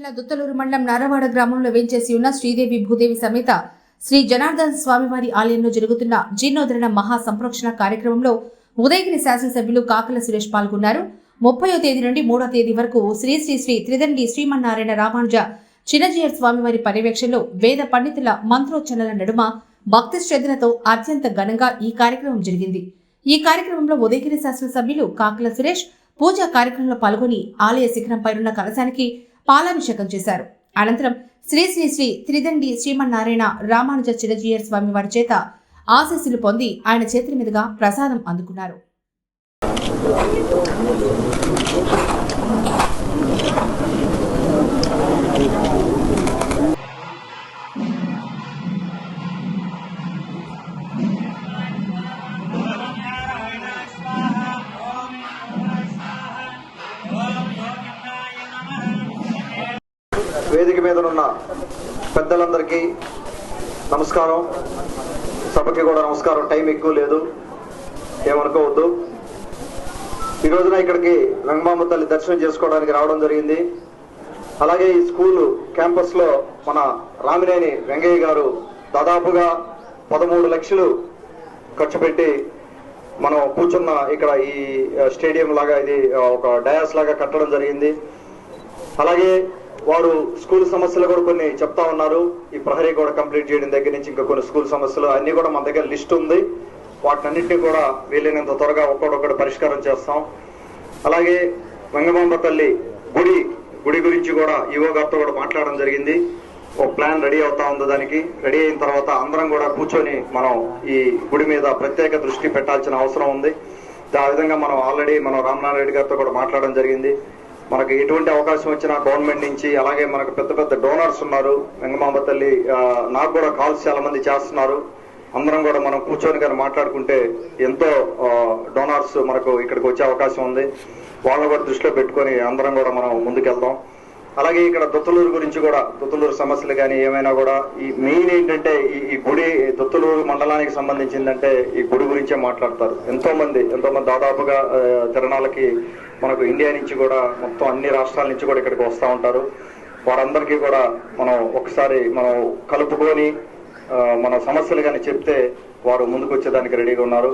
జిల్లా దుత్తలూరు మండలం నారవాడ గ్రామంలో వేంచేసి ఉన్న శ్రీదేవి భూదేవి సమేత శ్రీ జనార్దన్ స్వామివారి ఆలయంలో జరుగుతున్న జీర్ణోధరణ మహా సంప్రోక్షణ కార్యక్రమంలో ఉదయగిరి శాసనసభ్యులు కాకల సురేష్ పాల్గొన్నారు. ముప్పయో తేదీ నుండి మూడో తేదీ వరకు శ్రీ శ్రీ శ్రీ త్రిదండి శ్రీమన్నారాయణ రామానుజ చిన్నజీయర్ స్వామివారి పర్యవేక్షణలో వేద పండితుల మంత్రోచ్చరణల నడుమ భక్తి శ్రద్ధలతో అత్యంత ఘనంగా ఈ కార్యక్రమం జరిగింది. ఈ కార్యక్రమంలో ఉదయగిరి శాసనసభ్యులు కాకల సురేష్ పూజా కార్యక్రమంలో పాల్గొని ఆలయ శిఖరంపై ఉన్న కలశానికి పాలాభిషేకం చేశారు. అనంతరం శ్రీ శ్రీ శ్రీ త్రిదండి శ్రీమన్నారాయణ రామానుజ చిరజీయర్ స్వామి వారి చేత ఆశీస్సులు పొంది ఆయన చేతుల మీదుగా ప్రసాదం అందుకున్నారు. వేదిక మీద ఉన్న పెద్దలందరికీ నమస్కారం. సభకి కూడా నమస్కారం. టైం ఎక్కువ లేదు. ఏమనుకోవద్దు. ఈ రోజున ఇక్కడికి వెంగమాంబ తల్లి దర్శనం చేసుకోవడానికి రావడం జరిగింది. అలాగే ఈ స్కూల్ క్యాంపస్లో మన రామినేని వెంగయ్య గారు దాదాపుగా పదమూడు లక్షలు ఖర్చు పెట్టి మనం కూర్చున్న ఇక్కడ ఈ స్టేడియం లాగా ఇది ఒక డయాస్ లాగా కట్టడం జరిగింది. అలాగే వారు స్కూల్ సమస్యలు కూడా కొన్ని చెప్తా ఉన్నారు. ఈ ప్రహరీ కూడా కంప్లీట్ చేయడం దగ్గర నుంచి ఇంకా కొన్ని స్కూల్ సమస్యలు అన్ని కూడా మన దగ్గర లిస్ట్ ఉంది. వాటినన్నింటినీ కూడా వీలైనంత త్వరగా ఒక్కడొక్కడు పరిష్కారం చేస్తాం. అలాగే వెంగమాంబ తల్లి గుడి గుడి గురించి కూడా ఈవో గారితో కూడా మాట్లాడడం జరిగింది. ఒక ప్లాన్ రెడీ అవుతా ఉంది దానికి. రెడీ అయిన తర్వాత అందరం కూడా కూర్చొని మనం ఈ గుడి మీద ప్రత్యేక దృష్టి పెట్టాల్సిన అవసరం ఉంది. ఆ విధంగా మనం ఆల్రెడీ మనం రామనారాయణ రెడ్డి గారితో కూడా మాట్లాడడం జరిగింది. మనకి ఎటువంటి అవకాశం వచ్చినా గవర్నమెంట్ నుంచి అలాగే మనకు పెద్ద పెద్ద డోనర్స్ ఉన్నారు. వెంగమాంబ తల్లి నాకు కూడా కాల్స్ చాలా మంది చేస్తున్నారు. అందరం కూడా మనం కూర్చొని కానీ మాట్లాడుకుంటే ఎంతో డోనర్స్ మనకు ఇక్కడికి వచ్చే అవకాశం ఉంది. వాళ్ళని కూడా దృష్టిలో పెట్టుకొని అందరం కూడా మనం ముందుకెళ్దాం. అలాగే ఇక్కడ దొత్తులూరు గురించి కూడా దొత్తులూరు సమస్యలు కానీ ఏమైనా కూడా ఈ మెయిన్ ఏంటంటే ఈ గుడి గుంటూరు మండలానికి సంబంధించిందంటే ఈ గుడి గురించే మాట్లాడతారు. ఎంతో మంది ఎంతో మంది దాదాపుగా తిరణాలకి మనకు ఇండియా నుంచి కూడా మొత్తం అన్ని రాష్ట్రాల నుంచి కూడా ఇక్కడికి వస్తూ ఉంటారు. వారందరికీ కూడా మనం ఒకసారి మనం కలుపుకొని మన సమస్యలు కానీ చెప్తే వారు ముందుకు వచ్చేదానికి రెడీగా ఉన్నారు.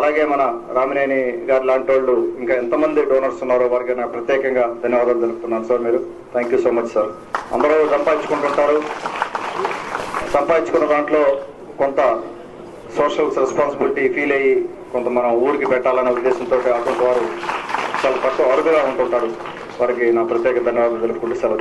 అలాగే మన రామినేని గారు లాంటి వాళ్ళు ఇంకా ఎంతమంది డోనర్స్ ఉన్నారో వారికి నా ప్రత్యేకంగా ధన్యవాదాలు తెలుపుతున్నాను సార్ మీరు. Thank you so much sir అందరూ సంపాదించుకుంటుంటారు. సంపాదించుకున్న దాంట్లో కొంత సోషల్ రెస్పాన్సిబిలిటీ ఫీల్ అయ్యి కొంత మనం ఊరికి పెట్టాలనే ఉద్దేశంతో అటువంటి వారు చాలా తక్కువ అరుదుగా ఉంటుంటారు. వారికి నా ప్రత్యేక ధన్యవాదాలు తెలుపుకుంటూ సెలవు